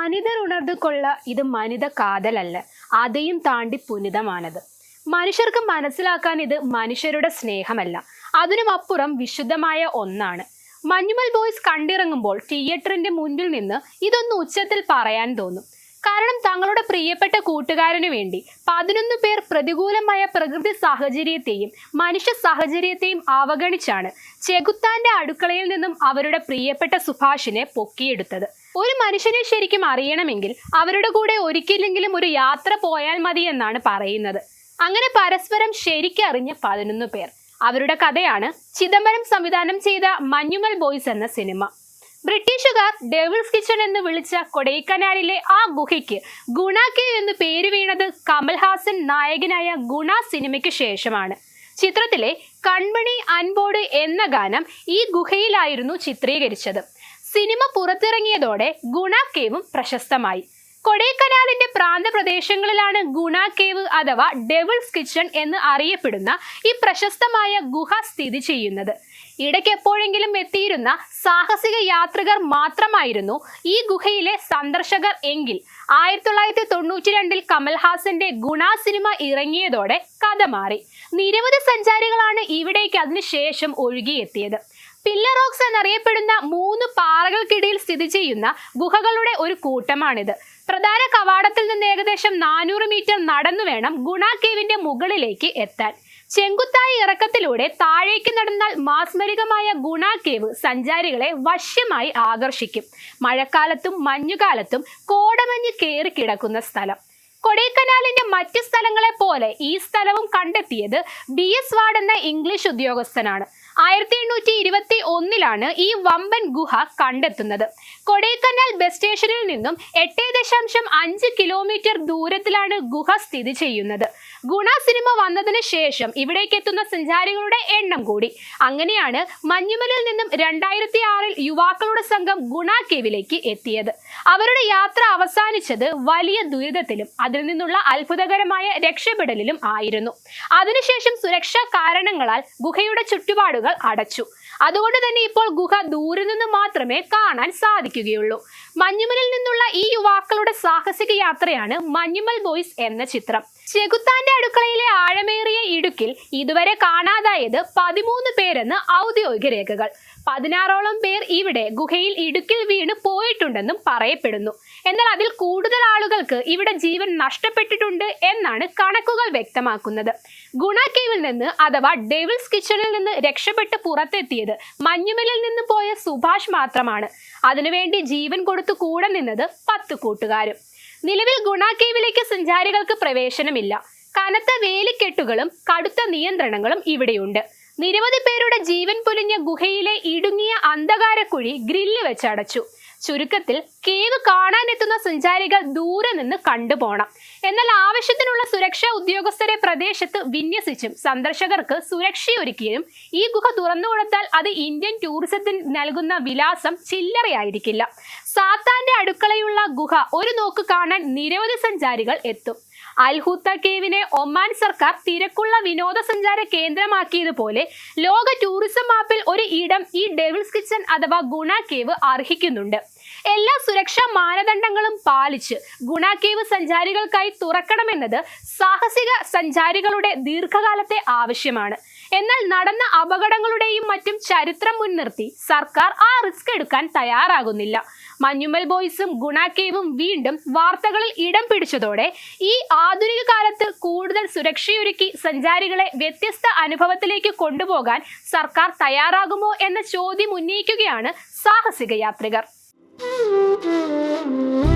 മനിതർ ഉണർന്നു കൊള്ള ഇത് മനിത കാതലല്ല അതെയും താണ്ടി പുനിതമാണത്. മനുഷ്യർക്ക് മനസ്സിലാക്കാൻ ഇത് മനുഷ്യരുടെ സ്നേഹമല്ല. അതിനും അപ്പുറം വിശുദ്ധമായ ഒന്നാണ്. മഞ്ഞുമൽ ബോയ്സ് കണ്ടിറങ്ങുമ്പോൾ തിയേറ്ററിന്റെ മുൻപിൽ നിന്ന് ഇതൊന്ന് ഉച്ചത്തിൽ പറയാൻ തോന്നും. കാരണം തങ്ങളുടെ പ്രിയപ്പെട്ട കൂട്ടുകാരനു വേണ്ടി പതിനൊന്ന് പേർ പ്രതികൂലമായ പ്രകൃതി സാഹചര്യത്തെയും മനുഷ്യ സാഹചര്യത്തെയും അവഗണിച്ചാണ് ചെകുത്താന്റെ അടുക്കളയിൽ നിന്നും അവരുടെ പ്രിയപ്പെട്ട സുഭാഷിനെ പൊക്കിയെടുത്തത്. ഒരു മനുഷ്യനെ ശരിക്കും അറിയണമെങ്കിൽ അവരുടെ കൂടെ ഒരിക്കലെങ്കിലും ഒരു യാത്ര പോയാൽ മതി എന്നാണ് പറയുന്നത്. അങ്ങനെ പരസ്പരം ശരിക്കറിഞ്ഞ പതിനൊന്ന് പേർ. അവരുടെ കഥയാണ് ചിദംബരം സംവിധാനം ചെയ്ത മഞ്ഞുമൽ ബോയ്സ് എന്ന സിനിമ. ബ്രിട്ടീഷുകാർ ഡെവിൾസ് കിച്ചൺ എന്ന് വിളിച്ച കൊടൈക്കനാലിലെ ആ ഗുഹയ്ക്ക് ഗുണ എന്ന് പേര് വീണത് കമൽഹാസൻ നായകനായ ഗുണ സിനിമയ്ക്ക് ശേഷമാണ്. ചിത്രത്തിലെ കൺമണി അൻബോർഡ് എന്ന ഗാനം ഈ ഗുഹയിലായിരുന്നു ചിത്രീകരിച്ചത്. സിനിമ പുറത്തിറങ്ങിയതോടെ ഗുണ കേവും പ്രശസ്തമായി. കൊടൈക്കനാലിന്റെ പ്രാന്തപ്രദേശങ്ങളിലാണ് ഗുണ കേവ് അഥവാ ഡെവിൾസ് കിച്ചൺ എന്ന് അറിയപ്പെടുന്ന ഈ പ്രശസ്തമായ ഗുഹ സ്ഥിതി ചെയ്യുന്നത്. ഇടയ്ക്ക് എപ്പോഴെങ്കിലും എത്തിയിരുന്ന സാഹസിക യാത്രികർ മാത്രമായിരുന്നു ഈ ഗുഹയിലെ സന്ദർശകർ എങ്കിൽ. ആയിരത്തി തൊള്ളായിരത്തി തൊണ്ണൂറ്റി രണ്ടിൽ കമൽഹാസന്റെ ഗുണ സിനിമ ഇറങ്ങിയതോടെ കഥ മാറി. നിരവധി സഞ്ചാരികളാണ് ഇവിടേക്ക് അതിനുശേഷം ഒഴുകിയെത്തിയത്. പില്ലർ റോക്സ് എന്നറിയപ്പെടുന്ന മൂന്ന് പാറകൾക്കിടയിൽ സ്ഥിതി ചെയ്യുന്ന ഗുഹകളുടെ ഒരു കൂട്ടമാണിത്. പ്രധാന കവാടത്തിൽ നിന്ന് ഏകദേശം നാനൂറ് മീറ്റർ നടന്നു വേണം ഗുണ കേവിന്റെ മുകളിലേക്ക് എത്താൻ. ചെങ്കുത്തായ ഇറക്കത്തിലൂടെ താഴേക്ക് നടന്നാൽ മാസ്മരികമായ ഗുണ കേവ് സഞ്ചാരികളെ വശ്യമായി ആകർഷിക്കും. മഴക്കാലത്തും മഞ്ഞുകാലത്തും കോടമഞ്ഞ് കയറി കിടക്കുന്ന സ്ഥലം. കൊടൈക്കനാലിന്റെ മറ്റ് സ്ഥലങ്ങളെ പോലെ ഈ സ്ഥലവും കണ്ടെത്തിയത് ബി എസ് വാർഡ് എന്ന ഇംഗ്ലീഷ് ഉദ്യോഗസ്ഥനാണ്. ആയിരത്തി എണ്ണൂറ്റി ഇരുപത്തി ഒന്നിലാണ് ഈ വമ്പൻ ഗുഹ കണ്ടെത്തുന്നത്. കൊടൈക്കനാൽ ബസ് സ്റ്റേഷനിൽ നിന്നും എട്ട് ദശാംശം അഞ്ച് കിലോമീറ്റർ ദൂരത്തിലാണ് ഗുഹ സ്ഥിതി ചെയ്യുന്നത്. ഗുണ സിനിമ വന്നതിന് ശേഷം ഇവിടേക്ക് എത്തുന്ന സഞ്ചാരികളുടെ എണ്ണം കൂടി. അങ്ങനെയാണ് മഞ്ഞുമലിൽ നിന്നും രണ്ടായിരത്തി ആറിൽ യുവാക്കളുടെ സംഘം ഗുണ കേവിലേക്ക് എത്തിയത്. അവരുടെ യാത്ര അവസാനിച്ചത് വലിയ ദുരിതത്തിലും അതിൽ നിന്നുള്ള അത്ഭുതകരമായ രക്ഷപ്പെടലിലും ആയിരുന്നു. അതിനുശേഷം സുരക്ഷാ കാരണങ്ങളാൽ ഗുഹയുടെ ചുറ്റുപാടുകൾ അടച്ചു. അതുകൊണ്ട് തന്നെ ഇപ്പോൾ ഗുഹ ദൂരെ നിന്ന് മാത്രമേ കാണാൻ സാധിക്കുകയുള്ളൂ. മഞ്ഞുമലിൽ നിന്നുള്ള ഈ യുവാക്കളുടെ സാഹസിക യാത്രയാണ് മഞ്ഞുമൽ ബോയ്സ് എന്ന ചിത്രം. ചെകുത്താന്റെ അടുക്കളയിലെ ആഴമേറിയ ഇടുക്കിൽ ഇതുവരെ കാണാതായത് പതിമൂന്ന് പേരെന്ന് ഔദ്യോഗിക രേഖകൾ. പതിനാറോളം പേർ ഇവിടെ ഗുഹയിൽ ഇടുക്കിൽ വീണ് പോയിട്ടുണ്ടെന്നും പറയപ്പെടുന്നു. എന്നാൽ അതിൽ കൂടുതൽ ആളുകൾക്ക് ഇവിടെ ജീവൻ നഷ്ടപ്പെട്ടിട്ടുണ്ട് എന്നാണ് കണക്കുകൾ വ്യക്തമാക്കുന്നത്. ഗുണ കേവിൽ നിന്ന് അഥവാ ഡെവിൾസ് കിച്ചണിൽ നിന്ന് രക്ഷപ്പെട്ട് പുറത്തെത്തിയത് മഞ്ഞുമലിൽ നിന്ന് പോയ സുഭാഷ് മാത്രമാണ്. അതിനുവേണ്ടി ജീവൻ കൊടുത്തു കൂടെ നിന്നത് പത്ത് കൂട്ടുകാരും. നിലവിൽ ഗുണ കേവിലേക്ക് സഞ്ചാരികൾക്ക് പ്രവേശനമില്ല. കനത്ത വേലിക്കെട്ടുകളും കടുത്ത നിയന്ത്രണങ്ങളും ഇവിടെയുണ്ട്. നിരവധി പേരുടെ ജീവൻ പൊലിഞ്ഞ ഗുഹയിലെ ഇടുങ്ങിയ അന്ധകാരക്കുഴി ഗ്രില്ല് വെച്ചടച്ചു ചുരുക്കത്തിൽ കേവ് കാണാനെത്തുന്ന സഞ്ചാരികൾ ദൂരെ നിന്ന് കണ്ടുപോണം. എന്നാൽ ആവശ്യത്തിനുള്ള സുരക്ഷാ ഉദ്യോഗസ്ഥരെ പ്രദേശത്ത് വിന്യസിച്ചും സന്ദർശകർക്ക് സുരക്ഷയൊരുക്കിയും ഈ ഗുഹ തുറന്നു കൊടുത്താൽ അത് ഇന്ത്യൻ ടൂറിസത്തിന് നൽകുന്ന വിലാസം ചില്ലറയായിരിക്കില്ല. സാത്താന്റെ അടുക്കളയുള്ള ഗുഹ ഒരു നോക്ക് കാണാൻ നിരവധി സഞ്ചാരികൾ എത്തും. അൽഹൂത്ത കേവിനെ ഒമാൻ സർക്കാർ തിരക്കുള്ള വിനോദസഞ്ചാര കേന്ദ്രമാക്കിയതുപോലെ ലോക ടൂറിസം മാപ്പിൽ ഒരു ഇടം ഈ ഡെവിൾസ് കിച്ചൺ അഥവാ ഗുണ കേവ് അർഹിക്കുന്നുണ്ട്. എല്ലാ സുരക്ഷാ മാനദണ്ഡങ്ങളും പാലിച്ച് ഗുണ കേവ് സഞ്ചാരികൾക്കായി തുറക്കണമെന്നത് സാഹസിക സഞ്ചാരികളുടെ ദീർഘകാലത്തെ ആവശ്യമാണ്. എന്നാൽ നടന്ന അപകടങ്ങളുടെയും മറ്റും ചരിത്രം മുൻനിർത്തി സർക്കാർ ആ റിസ്ക് എടുക്കാൻ തയ്യാറാകുന്നില്ല. മഞ്ഞുമൽ ബോയ്സും ഗുണാക്കേവും വീണ്ടും വാർത്തകളിൽ ഇടം പിടിച്ചതോടെ ഈ ആധുനിക കാലത്ത് കൂടുതൽ സുരക്ഷയൊരുക്കി സഞ്ചാരികളെ വ്യത്യസ്ത അനുഭവത്തിലേക്ക് കൊണ്ടുപോകാൻ സർക്കാർ തയ്യാറാകുമോ എന്ന ചോദ്യം ഉന്നയിക്കുകയാണ് സാഹസിക യാത്രികർ. Thank you.